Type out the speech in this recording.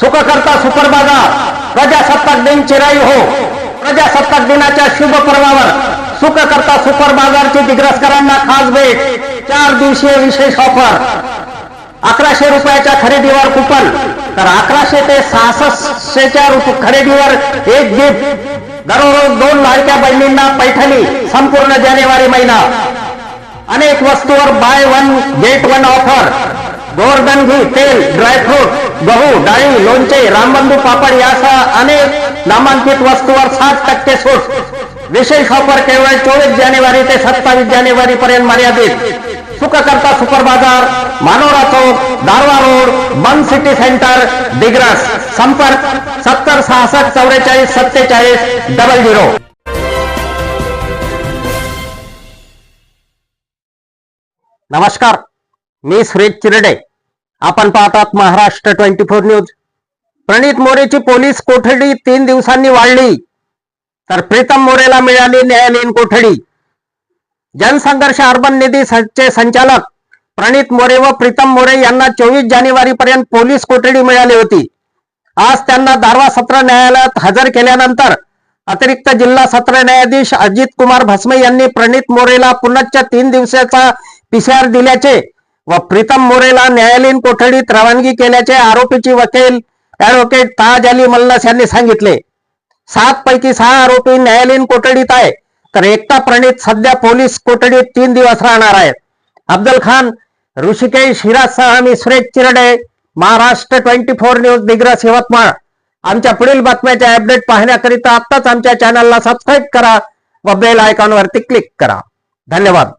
सुखकर्ता super बाजार प्रजासत्ताक दिन चिराई हो. प्रजासत्ताक दिनाच्या शुभ पर्वावर सुखकर्ता सुपर बाजारची दिग्रसकरांना खास भेट. चार दिवसीय विशेष ऑफर. अकराशे रुपयाच्या खरेदीवर कुपन. तर अकराशे ते सहासष्टच्या खरेदीवर एक गिफ्ट. दररोज दोन लाडक्या बहिणींना पैठणी संपूर्ण जानेवारी महिना. अनेक वस्तूवर buy one get one offer Govardhan घी तेल ड्रायफ्रूट. गहू डाळी लोणचे रामबंधू पापड यासह अनेक नामांकित वस्तूवर सात टक्के सूट. विशेष ऑफर केवळ चोवीस जानेवारी ते सत्तावीस जानेवारी पर्यंत मर्यादित. सुखकर्ता सुपर बाजार मानोरा चौक दारवा रोड बन सिटी सेंटर दिग्रस. संपर्क सत्तर सहासष्ट चौवेचाळीस सत्तेचाळीस डबल झिरो. नमस्कार मी सुरेश चिरडे. आपण पाहतात Maharashtra twenty four news. Pranit मोरेची police कोठडी तीन दिवसांनी वाढली. तर प्रीतम मोरेला मिळाली न्यायालयीन कोठडी. जनसंघर्ष अर्बन निधी चे संचालक प्रणित मोरे व प्रीतम मोरे यांना चोवीस जानेवारी पर्यंत पोलीस कोठडी मिळाली होती. आज त्यांना दारवा सत्र न्यायालयात हजर केल्यानंतर अतिरिक्त जिल्हा सत्र न्यायाधीश अजित कुमार भस्मे यांनी प्रणित मोरेला पुनश्च तीन दिवसाचा पीसीआर दिल्याचे व प्रीतम मोरेला न्यायालयीन कोठडीत रवानगी केल्याचे आरोपीची वकील ऍडव्होकेट ताज अली मल्लस यांनी सांगितले. सात पैकी सहा आरोपी न्यायालयीन कोठडीत आहे. तर एकता प्रणित सध्या पोलीस कोठडीत तीन दिवस राहणार आहेत. अब्दुल खान ऋषिकेश हिराजसह मी Suresh Chirde Maharashtra twenty four news Digras Yavatmal. आमच्या पुढील बातम्याचे अपडेट पाहण्याकरिता आत्ताच आमच्या चॅनलला सबस्क्राईब करा व बेल आयकॉनवरती क्लिक करा. धन्यवाद.